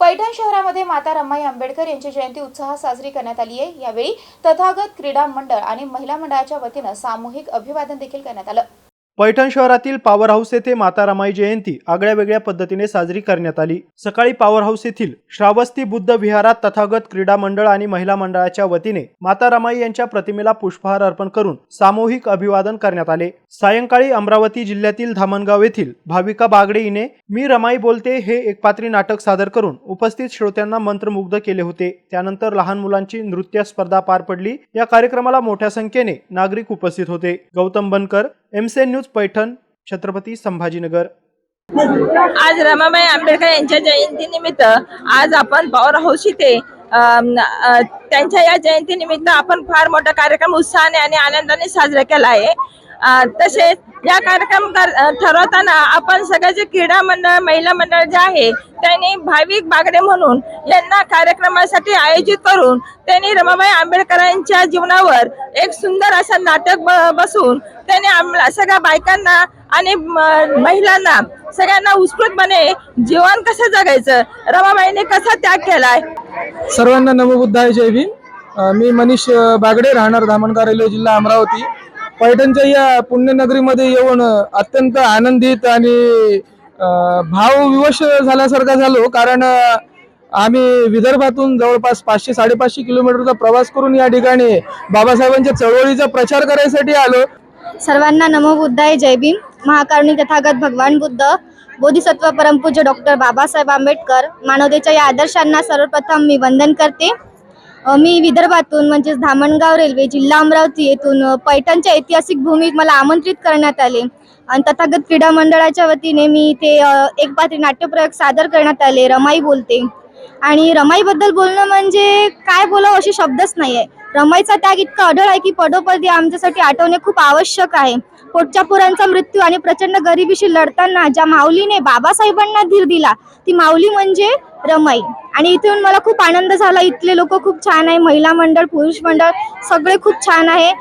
पैठण शहरामध्ये माता रमाई आंबेडकर यांची जयंती उत्साहात साजरी करण्यात आली आहे. यावेळी तथागत क्रीडा मंडळ आणि महिला मंडळाच्या वतीनं सामूहिक अभिवादन देखील करण्यात आलं. पैठण शहरातील पॉवर हाऊस येथे माता रमाई जयंती आगळ्या वेगळ्या पद्धतीने साजरी करण्यात आली. सकाळी पॉवर हाऊस येथील श्रावस्ती बुद्ध विहारात तथागत क्रीडा मंडळ आणि महिला मंडळाच्या वतीने माता रमाई यांच्या प्रतिमेला पुष्पहार अर्पण करून सामूहिक अभिवादन करण्यात आले. सायंकाळी अमरावती जिल्ह्यातील धामणगाव येथील भाविका बागडे हिने मी रमाई बोलते हे एकपात्री नाटक सादर करून उपस्थित श्रोत्यांना मंत्रमुग्ध केले होते. त्यानंतर लहान मुलांची नृत्य स्पर्धा पार पडली. या कार्यक्रमाला मोठ्या संख्येने नागरिक उपस्थित होते. गौतम बनकर एमसेन न्यूज पैठण छत्रपती संभाजीनगर. आज रमाबाई आंबेडकर यांच्या जयंतीनिमित्त आज आपण पॉवर हाऊस इथे त्यांच्या या जयंतीनिमित्त आपण फार मोठा कार्यक्रम उत्साहाने आणि आनंदाने साजरा केला आहे. तसेच या कार्यक्रम ठरवताना आपण सगळे जे क्रीडा मंडळ महिला मंडळ जे आहे त्यांनी भाविक बागडे म्हणून यांना कार्यक्रमासाठी आयोजित करून त्यांनी रमाबाई आंबेडकरांच्या जीवनावर एक सुंदर असं नाटक बसून त्यांनी आम्हाला सगळ्या बायकांना आणि महिलांना सगळ्यांना उत्स्फूर्तपणे जीवन कसं जगायचं रमाबाईने कसा त्याग केलाय? सर्वांना नमोबुद्धाय जय भीम. मी मनीष बागडे राहणार धामणगाव रेल्वे जिल्हा अमरावती. पैठणच्या या पुण्यनगरीमध्ये येऊन अत्यंत आनंदित आणि अ, भावविवश झाल्यासारखा झालो. कारण आम्ही विदर्भातून जवळपास पाचशे साडेपाचशे किलोमीटरचा प्रवास करून या ठिकाणी बाबासाहेबांच्या चळवळीचा प्रचार करायसाठी आलो. सर्वांना नमो बुद्धाय जय भीम. महाकारुणी तथागत भगवान बुद्ध बोधिसत्व परमपूज्य डॉक्टर बाबासाहेब आंबेडकर मानवतेच्या या आदर्शांना सर्वप्रथम मी वंदन करते. मी विदर्भातून म्हणजेच धामणगाव रेल्वे जिल्हा अमरावती येथून पैठणच्या ऐतिहासिक भूमीत मला आमंत्रित करण्यात आले. आणि तथागत क्रीडा मंडळाच्या वतीने मी इथे एक पात्री नाट्यप्रयोग सादर करण्यात आले. रमाई बोलते. आणि रमाईबद्दल बोलणं म्हणजे काय बोलावं असे शब्दच नाही आहे रमाईचा त्याग इतका अढळ आहे की पदोपदी आमच्यासाठी आठवणे खूप आवश्यक आहे. पोटच्या पोरांचा मृत्यू आणि प्रचंड गरिबीशी लढताना ज्या माऊलीने बाबासाहेबांना धीर दिला ती माऊली म्हणजे रमाई. आणि इथून मला खूप आनंद झाला. इथले लोक खूप छान आहे. महिला मंडळ पुरुष मंडळ सगळे खूप छान आहे.